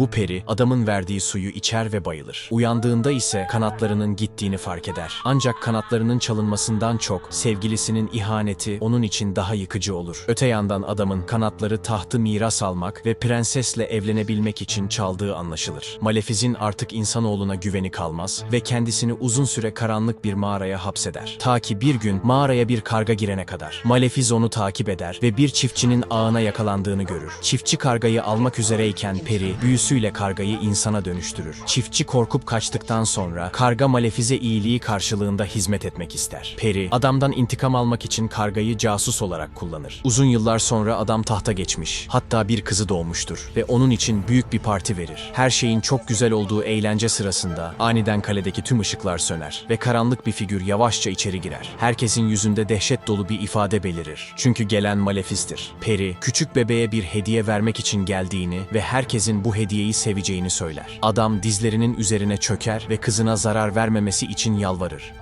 Bu peri adamın verdiği suyu içer ve bayılır. Uyandığında ise kanatlarının gittiğini fark eder. Ancak kanatlarının çalınmasından çok sevgilisinin ihaneti onun için daha yıkıcı olur. Öte yandan adamın kanatları tahtı miras almak ve prensesle evlenebilmek için çaldığı anlaşılır. Malefiz'in artık insanoğluna güveni kalmaz ve kendisini uzun süre karanlık bir mağaraya hapseder. Ta ki bir gün mağaraya bir karga girene kadar. Malefiz onu takip eder ve bir çiftçinin ağına yakalandığını görür. Çiftçi kargayı almak üzereyken peri büyüsüyle kargayı insana dönüştürür. Çiftçi korkup kaçtıktan sonra karga Malefiz'e iyiliği karşılığında hizmet etmek ister. Peri adamdan intikam almak için kargayı casus olarak kullanır. Uzun yıllar sonra adam tahta geçmiş. Hatta bir kızı doğmuştur ve onun için büyük bir parti verir. Her şeyin çok güzel olduğu eğlence sırasında aniden kaledeki tüm ışıklar söner ve karanlık bir figür yavaşça içeri girer. Herkesin yüzünde dehşet dolu bir ifade belirir. Çünkü gelen Malefiz'dir. Peri, küçük bebeğe bir hediye vermek için geldiğini ve herkesin bu hediyeyi seveceğini söyler. Adam dizlerinin üzerine çöker ve kızına zarar vermemesi için yalvarır.